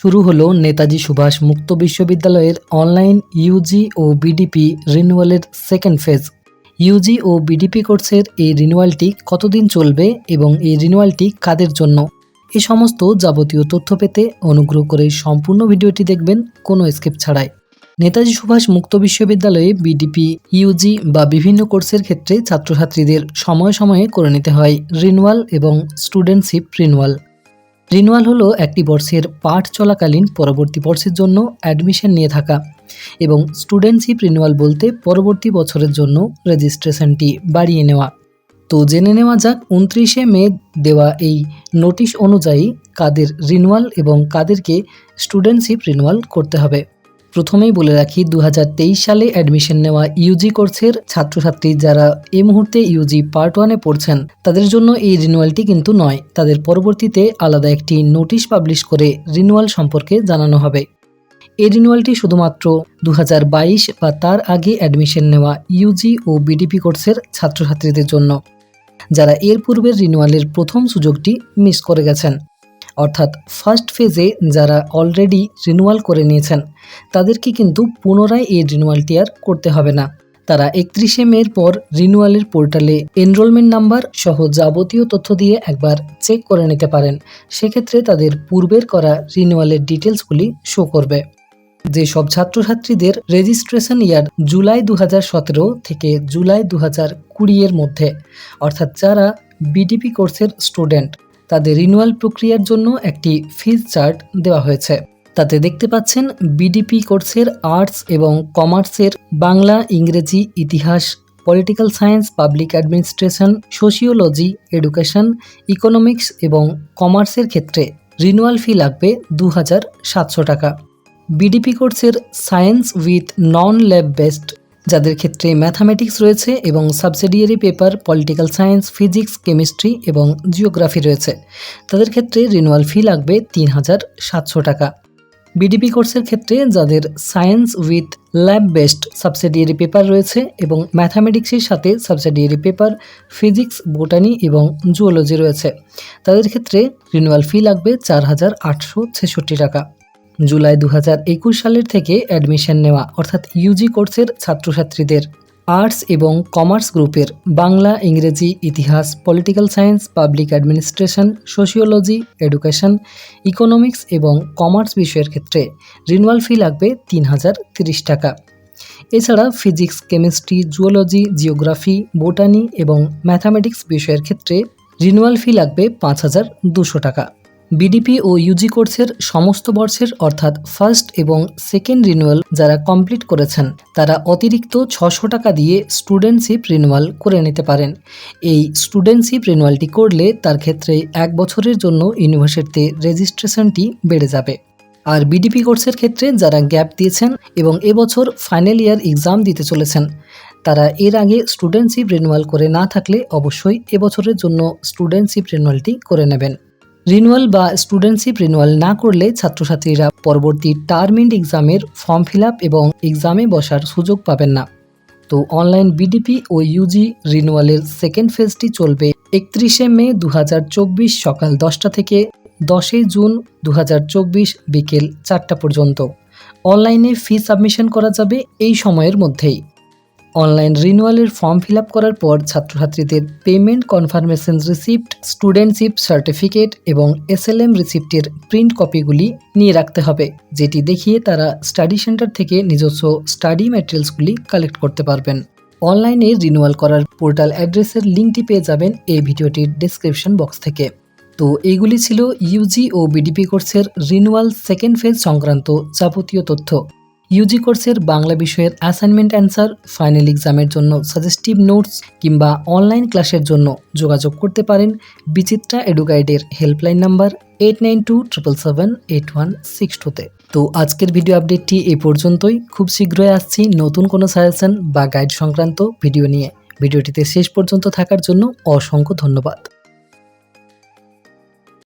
শুরু হলো নেতাজি সুভাষ মুক্ত বিশ্ববিদ্যালয়ের অনলাইন ইউজি ও বিডিপি রিনিউয়ালের সেকেন্ড ফেজ ইউজি ও বিডিপি কোর্সের এই রিনিউয়ালটি কতদিন চলবে এবং এই রিনিউয়ালটি কাদের জন্য? এই সমস্ত যাবতীয় তথ্য পেতে অনুগ্রহ করে সম্পূর্ণ ভিডিওটি দেখবেন, কোনো স্কিপ ছাড়াই। নেতাজি সুভাষ মুক্ত বিশ্ববিদ্যালয়ে বিডিপি, ইউজি বা বিভিন্ন কোর্সের ক্ষেত্রে ছাত্রছাত্রীদের সময়ে সময়ে করে নিতে হয় রিনুয়াল এবং স্টুডেন্টশিপ রিনুয়াল রিনুয়াল হলো একটি বর্ষের পাঠ চলাকালীন পরবর্তী বর্ষের জন্য অ্যাডমিশন নিয়ে থাকা এবং স্টুডেন্টশিপ রিনুয়াল বলতে পরবর্তী বছরের জন্য রেজিস্ট্রেশনটি বাড়িয়ে নেওয়া। তো জেনে নেওয়া যাক, উনত্রিশে মে দেওয়া এই নোটিশ অনুযায়ী কাদের রিনুয়াল এবং কাদেরকে স্টুডেন্টশিপ রিনুয়াল করতে হবে। প্রথমেই বলে রাখি দু হাজার তেইশ সালে অ্যাডমিশন নেওয়া ইউজি কোর্সের ছাত্রছাত্রী যারা এই মুহূর্তে ইউজি পার্ট ওয়ানে পড়ছেন, তাদের জন্য এই রিনুয়ালটি কিন্তু নয়। তাদের পরবর্তীতে আলাদা একটি নোটিশ পাবলিশ করে রিনুয়াল সম্পর্কে জানানো হবে। এই রিনুয়ালটি শুধুমাত্র দু হাজার বাইশ বা তার আগে অ্যাডমিশন নেওয়া ইউজি ও বিডিপি কোর্সের ছাত্রছাত্রীদের জন্য, যারা এর পূর্বের রিনুয়ালের প্রথম সুযোগটি মিস করে গেছেন। অর্থাৎ ফার্স্ট ফেজে যারা অলরেডি রিনুয়াল করে নিয়েছেন, তাদেরকে কিন্তু পুনরায় এই রিনুয়ালটি আর করতে হবে না। তারা একত্রিশে মের পর রিনুয়ালের পোর্টালে এনরোলমেন্ট নাম্বার সহ যাবতীয় তথ্য দিয়ে একবার চেক করে নিতে পারেন। সেক্ষেত্রে তাদের পূর্বের করা রিনুয়ালের ডিটেলসগুলি শো করবে। যে সব ছাত্রছাত্রীদের রেজিস্ট্রেশন ইয়ার জুলাই দু হাজার সতেরো থেকে জুলাই দু হাজার কুড়ি এর মধ্যে, অর্থাৎ যারা বিডিপি কোর্সের স্টুডেন্ট তাদের রিনুয়াল প্রক্রিয়ার জন্য একটি ফিজ চার্ট দেওয়া হয়েছে। তাতে দেখতে পাচ্ছেন বিডিপি কোর্সের আর্টস এবং কমার্সের বাংলা, ইংরেজি, ইতিহাস political science public administration sociology education economics এবং কমার্সের ক্ষেত্রে রিনুয়াল ফি লাগবে দু হাজার সাতশো টাকা। বিডিপি কোর্সের science with non lab based যাদের ক্ষেত্রে ম্যাথামেটিক্স রয়েছে এবং subsidiary paper political science physics chemistry এবং জিওগ্রাফি রয়েছে। তাদের ক্ষেত্রে রিনুয়াল ফি লাগবে তিন হাজার সাতশো টাকা। বিডিপি কোর্সের ক্ষেত্রে যাদের science with lab based subsidiary paper রয়েছে এবং ম্যাথামেটিক্সের সাথে সাবসিডিয়ারি পেপার ফিজিক্স বোটানি এবং জুওলজি রয়েছে। তাদের ক্ষেত্রে রিনুয়াল ফি লাগবে চার হাজার আটশো ছেষট্টি টাকা। জুলাই দু হাজার একুশ সালের থেকে অ্যাডমিশন নেওয়া, অর্থাৎ ইউজি কোর্সের ছাত্রছাত্রীদের। আর্টস এবং কমার্স গ্রুপের বাংলা, ইংরেজি, ইতিহাস political science public administration sociology education economics এবং কমার্স বিষয়ের ক্ষেত্রে রিনুয়াল ফি লাগবে তিন হাজার তিরিশ টাকা। এছাড়া physics chemistry zoology geography botany এবং ম্যাথামেটিক্স বিষয়ের ক্ষেত্রে রিনুয়াল ফি লাগবে পাঁচ হাজার দুশো টাকা। বিডিপি ও ইউজি কোর্সের সমস্ত বর্ষের অর্থাৎ ফার্স্ট এবং সেকেন্ড রিনুয়াল যারা কমপ্লিট করেছেন, তারা অতিরিক্ত ছশো টাকা দিয়ে স্টুডেন্টশিপ রিনুয়াল করে নিতে পারেন। এই স্টুডেন্টশিপ রিনুয়ালটি করলে তার ক্ষেত্রে এক বছরের জন্য ইউনিভার্সিটিতে রেজিস্ট্রেশনটি বেড়ে যাবে। আর বিডিপি কোর্সের ক্ষেত্রে যারা গ্যাপ দিয়েছেন এবং এবছর ফাইনাল ইয়ার এক্সাম দিতে চলেছেন, তারা এর আগে স্টুডেন্টশিপ রিনুয়াল করে না থাকলে অবশ্যই এবছরের জন্য স্টুডেন্টশিপ রিনুয়ালটি করে নেবেন। রিনুয়াল বা স্টুডেন্টশিপ রিনুয়াল না করলে ছাত্রছাত্রীরা পরবর্তী টার্ম এন্ড এক্সামের ফর্ম ফিল এবং এক্সামে বসার সুযোগ পাবেন না। তো অনলাইন বিডিপি ও ইউজি রিনুয়ালের সেকেন্ড ফেজটি চলবে একত্রিশে মে দু হাজার চব্বিশ সকাল দশটা থেকে দশই জুন দু হাজার চব্বিশ বিকেল চারটা পর্যন্ত। অনলাইনে ফি সাবমিশন করা যাবে এই সময়ের মধ্যেই। অনলাইন রিনুয়ালের ফর্ম ফিল করার পর ছাত্রছাত্রীদের payment confirmation receipt, studentship certificate এবং এসএলএম রিসিপ্টের প্রিন্ট কপিগুলি নিয়ে রাখতে হবে, যেটি দেখিয়ে তারা স্টাডি সেন্টার থেকে নিজস্ব স্টাডি ম্যাটেরিয়ালসগুলি কালেক্ট করতে পারবেন। অনলাইনে রিনুয়াল করার পোর্টাল অ্যাড্রেসের লিঙ্কটি পেয়ে যাবেন এই ভিডিওটির ডিসক্রিপশন বক্স থেকে। তো এইগুলি ছিল ইউজি ও বিডিপি কোর্সের রিনুয়াল সেকেন্ড ফেজ সংক্রান্ত যাবতীয় তথ্য। ইউজি কোর্সের বাংলা বিষয়ের অ্যাসাইনমেন্ট অ্যান্সার ফাইনাল এক্সামের জন্য সাজেস্টিভ নোটস কিংবা অনলাইন ক্লাসের জন্য যোগাযোগ করতে পারেন Bichitra এডুগাইডের helpline number eight nine two triple seven eight one six টুতে তো। আজকের ভিডিও আপডেটটি এই পর্যন্তই। খুব শীঘ্রই আসছি নতুন কোনো সাজেশন বা গাইড সংক্রান্ত ভিডিও নিয়ে। ভিডিওটিতে শেষ পর্যন্ত থাকার জন্য অসংখ্য ধন্যবাদ।